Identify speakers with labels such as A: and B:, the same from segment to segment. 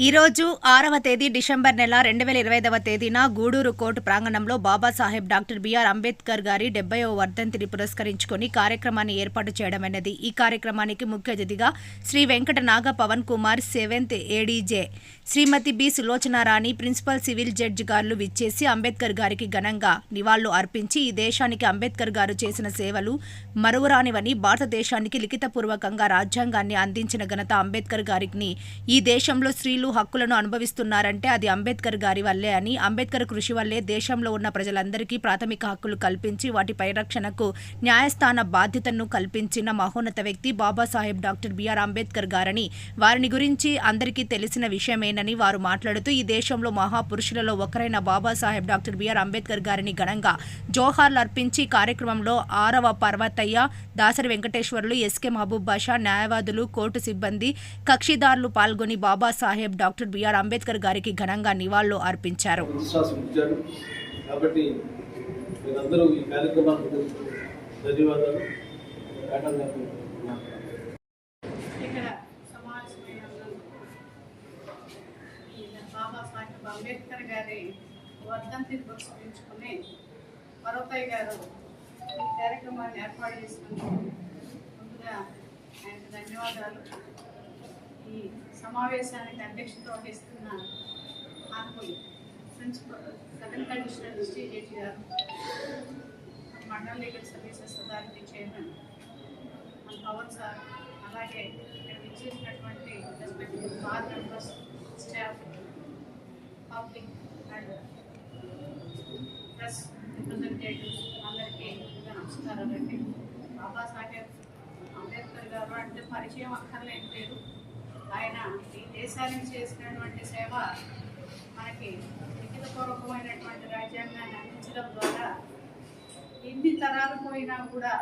A: ఈరోజు ఆరవ తేదీ డిసెంబర్ నెల రెండు వేల ఇరవైదవ తేదీన గూడూరు కోర్టు ప్రాంగణంలో బాబాసాహెబ్ డాక్టర్ బిఆర్ అంబేద్కర్ గారి డెబ్బైవ వర్ధంతిని పురస్కరించుకొని కార్యక్రమాన్ని ఏర్పాటు చేయడమైనది ఈ కార్యక్రమానికి ముఖ్య అతిథిగా Shri Venkata Naga Pavan Kumar seventh ADJ Shrimati B Sulochanarani principal civil judge గారు విచ్చేసి అంబేద్కర్ గారికి ఘనంగా నివాళులు అర్పించి ఈ దేశానికి అంబేద్కర్ గారు చేసిన సేవలు మరువురానివని భారతదేశానికి లిఖితపూర్వకంగా రాజ్యాంగాన్ని అందించిన ఘనత అంబేద్కర్ గారికి ఈ దేశంలో స్త్రీలు హక్కులను అనుభవిస్తున్నారంటే అది అంబేద్కర్ గారి వల్లే అని అంబేద్కర్ కృషి వల్లే దేశంలో ఉన్న ప్రజలందరికీ ప్రాథమిక హక్కులు కల్పించి వాటి పరిరక్షణకు న్యాయస్థాన బాధ్యతను కల్పించిన మహోన్నత వ్యక్తి బాబాసాహెబ్ డాక్టర్ బిఆర్ అంబేద్కర్ గారని వారిని గురించి అందరికీ తెలిసిన విషయమేనని వారు మాట్లాడుతూ ఈ దేశంలో మహాపురుషులలో ఒకరైన బాబాసాహెబ్ డాక్టర్ బిఆర్ అంబేద్కర్ గారిని ఘనంగా జోహార్లు అర్పించి కార్యక్రమంలో ఆరవ పర్వతయ్య దాసరి వెంకటేశ్వర్లు ఎస్కే మహబూబ్ బాషా న్యాయవాదులు కోర్టు సిబ్బంది కక్షిదారులు పాల్గొని బాబాసాహెబ్ డాక్టర్ బిఆర్ అంబేద్కర్ గారికి ఘనంగా నివాళులు అర్పించారు.
B: విశ్వాసం ఇచ్చారు. కాబట్టి మీరందరూ ఈ కార్యక్రమానికి ధన్యవాదాలు. మేడం గారు
C: ఇక్కడ సమావేశమైన ఈ బాబాసాహెబ్ అంబేద్కర్ గారి వర్ధంతిని పురస్కరించుకుని పర్వతయ్య గారు ఈ కార్యక్రమాన్ని ఏర్పాటు చేసినందుకు ముందుగా ఆయనకు ధన్యవాదాలు. ఈ సమావేశానికి అధ్యక్షత వహిస్తున్న ఆత్మలు principal second commissioner Shri judge గారు mandal legal services authority chairman మన పవన్ సార్ అలాగే ఇక్కడ విచ్చేసినటువంటి respective bar members staff public and press representatives అందరికీ ముందుగా నమస్కారాలండి బాబాసాహెబ్ అంబేద్కర్ గారు అంటే పరిచయం అక్కర్లేని పేరు ఆయన ఈ దేశానికి చేసినటువంటి సేవ మనకి లిఖితపూర్వకమైనటువంటి రాజ్యాంగాన్ని అందించడం ద్వారా ఎన్ని తరాలు పోయినా కూడా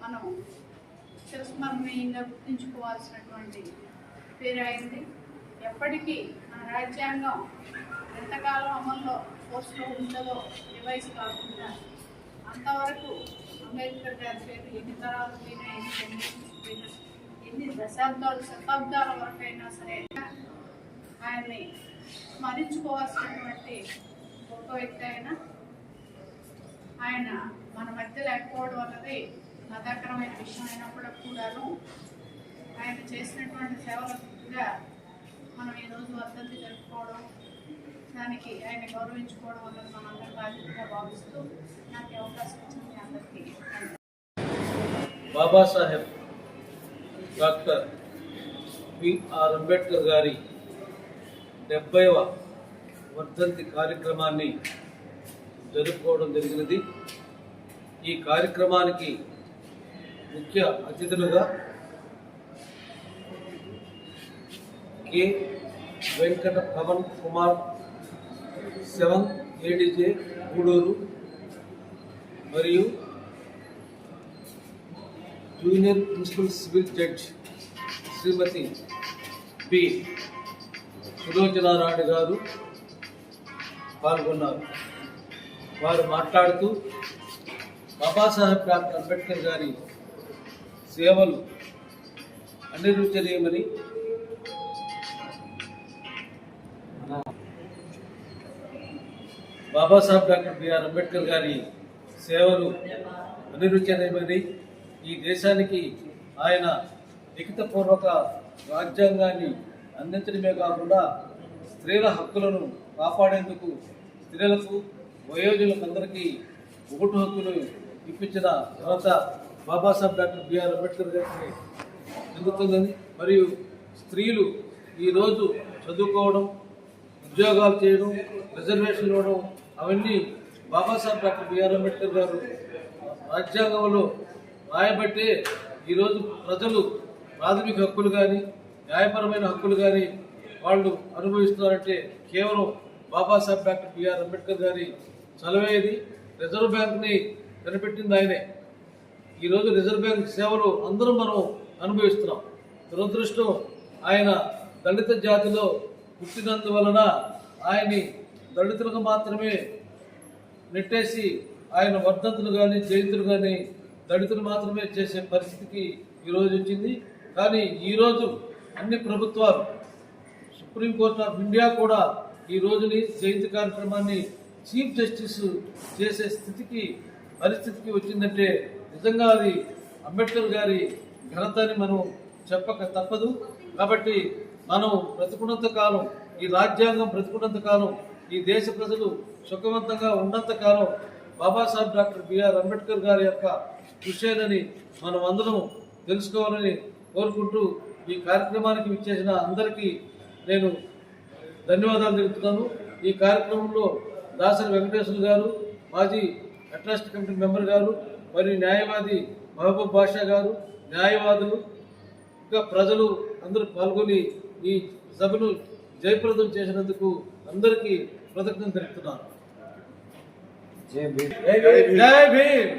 C: మనం చిరస్మరణీయంగా గుర్తుంచుకోవాల్సినటువంటి పేరు అయింది ఎప్పటికీ మన రాజ్యాంగం ఎంతకాలం అమల్లో ఫోర్స్లో ఉంటుందో రివైజ్ కాకుండా అంతవరకు అంబేద్కర్ గారి పేరు ఎన్ని తరాలు పోయినా ఎన్ని ఎన్ని దశాబ్దాలు శతాబ్దాల వరకైనా సరే ఆయన్ని స్మరించుకోవాల్సినటువంటి గొప్ప వ్యక్తి అయినా ఆయన మన మధ్య లేకపోవడం అన్నది బాధాకరమైన విషయం అయినప్పుడు కూడాను ఆయన చేసినటువంటి సేవలుగా మనం ఈరోజు వర్ధంతి జరుపుకోవడం దానికి ఆయన గౌరవించుకోవడం అన్నది మనందరి బాధ్యతగా భావిస్తూ నాకు అవకాశం ఇచ్చింది అందరికీ
B: బాబాసాహెబ్ డాక్టర్ బిఆర్ అంబేద్కర్ గారి డెబ్బైవ వర్ధంతి కార్యక్రమాన్ని జరుపుకోవడం జరిగినది. ఈ కార్యక్రమానికి ముఖ్య అతిథులుగా K Venkata Pavan Kumar seven ADJ Gudur మరియు junior principal civil judge Shrimati B. Sulochanarayana గారు పాల్గొన్నారు. వారు మాట్లాడుతూ బాబాసాహెబ్ డాక్టర్ అంబేద్కర్ గారి సేవలు అనిరుచనీయమని బాబాసాహెబ్ డాక్టర్ బిఆర్ అంబేద్కర్ గారి సేవలు అనిరుచనీయమని ఈ దేశానికి ఆయన లిఖితపూర్వక రాజ్యాంగాన్ని అందించడమే కాకుండా స్త్రీల హక్కులను కాపాడేందుకు స్త్రీలకు వయోజనులందరికీ ఒకటి హక్కులు ఇప్పించిన ఘనత బాబాసాహెబ్ డాక్టర్ బిఆర్ అంబేద్కర్ గారికి చెందుతుందని మరియు స్త్రీలు ఈరోజు చదువుకోవడం ఉద్యోగాలు చేయడం రిజర్వేషన్ ఇవ్వడం అవన్నీ బాబాసాహెబ్ డాక్టర్ బిఆర్ అంబేద్కర్ గారు రాజ్యాంగంలో రాయబట్టే ఈరోజు ప్రజలు ప్రాథమిక హక్కులు కానీ న్యాయపరమైన హక్కులు కానీ వాళ్ళు అనుభవిస్తున్నారంటే కేవలం బాబాసాహెబ్ డాక్టర్ బిఆర్ అంబేద్కర్ గారి చలవేది. రిజర్వ్ బ్యాంక్ని కనిపెట్టింది ఆయనే. ఈరోజు రిజర్వ్ బ్యాంక్ సేవలు అందరం మనం అనుభవిస్తున్నాం. దురదృష్టం ఆయన దళిత జాతిలో పుట్టినందువలన ఆయన్ని దళితులకు మాత్రమే నెట్టేసి ఆయన వర్ధంతులు కానీ జయంతులు కానీ దళితులు మాత్రమే చేసే పరిస్థితికి ఈరోజు వచ్చింది. కానీ ఈరోజు అన్ని ప్రభుత్వాలు సుప్రీంకోర్టు ఆఫ్ ఇండియా కూడా ఈ రోజుని జయంతి కార్యక్రమాన్ని చీఫ్ జస్టిస్ చేసే స్థితికి పరిస్థితికి వచ్చిందంటే నిజంగా అది అంబేద్కర్ గారి ఘనత అని మనం చెప్పక తప్పదు. కాబట్టి మనం బ్రతుకున్నంత కాలం ఈ రాజ్యాంగం బ్రతుకున్నంత కాలం ఈ దేశ ప్రజలు సుఖవంతంగా ఉన్నంత కాలం బాబాసాహెబ్ డాక్టర్ బిఆర్ అంబేద్కర్ గారి యొక్క కృషేనని మనం అందరం తెలుసుకోవాలని కోరుకుంటూ ఈ కార్యక్రమానికి విచ్చేసిన అందరికీ నేను ధన్యవాదాలు తెలుపుతున్నాను ఈ కార్యక్రమంలో దాసరి వెంకటేశ్వర గారు మాజీ అట్రాస్ట్ కమిటీ మెంబర్ గారు మరియు న్యాయవాది మహబూబ్ బాషా గారు న్యాయవాదులు ఇంకా ప్రజలు అందరూ పాల్గొని ఈ సభను జయప్రదం చేసినందుకు అందరికీ కృతజ్ఞత తెలుపుతున్నాను. జై భీమ్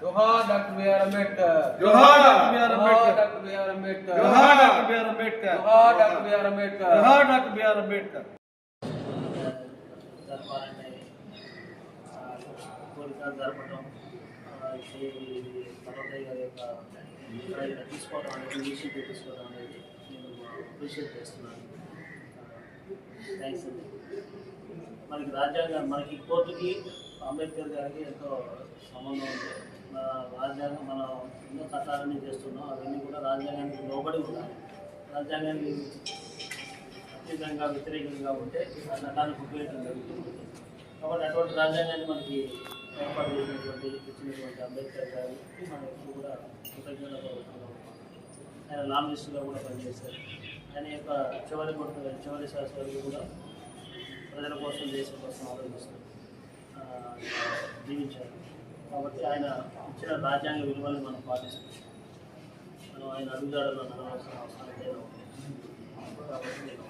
D: జోహార్ డాక్టర్ బిఆర్ అంబేద్కర్
B: జోహార్ doctor BR Ambedkar.
D: Doctor BR Ambedkar
B: జోహార్ డాక్టర్ బిఆర్ అంబేద్కర్
D: జోహార్ డాక్టర్ బిఆర్ అంబేద్కర్
B: జోహార్ డాక్టర్ బిఆర్ అంబేద్కర్
E: జరపాలని ఆ, కోరిక జరపడం ఆ, ఇది పర్వతయ్య గారి యొక్క ఇక్కడ ఇక్కడ తీసుకోవడం అనేది ఇనిషియేటివ్ తీసుకోవడం అనేది నేను అప్రిషియేట్ చేస్తున్నాను థ్యాంక్స్ అండి మనకి రాజ్యాంగం మనకి కోర్టుకి అంబేద్కర్ గారికి ఎంతో సంబంధం ఉంది. మన రాజ్యాంగం మనం ఎన్నో చట్టాలన్నీ చేస్తున్నాం. అవన్నీ కూడా రాజ్యాంగానికి లోబడి ఉండాలి. రాజ్యాంగానికి అత్యంతంగా వ్యతిరేకంగా ఉంటే ఆ చట్టానికి ఉపయోగం జరుగుతుంది. కాబట్టి అటువంటి రాజ్యాంగాన్ని మనకి ఏర్పాటు చేసినటువంటి ఇచ్చినటువంటి అంబేద్కర్ గారికి మనం ఎప్పుడు కూడా కృతజ్ఞతలు ఆయన ఆయన లాంగిస్ట్గా కూడా పనిచేశారు. ఆయన యొక్క చివరి కొట్టు చివరి శాస్త్రాలు కూడా ప్రజల కోసం దేశం కోసం ఆలోచిస్తారు జీవించారు. కాబట్టి ఆయన ఇచ్చిన రాజ్యాంగ విలువలను మనం పాటిస్తాం మనం ఆయన అడుగుదాడలో నడవలసిన అవసరం లేదు కాబట్టి నేను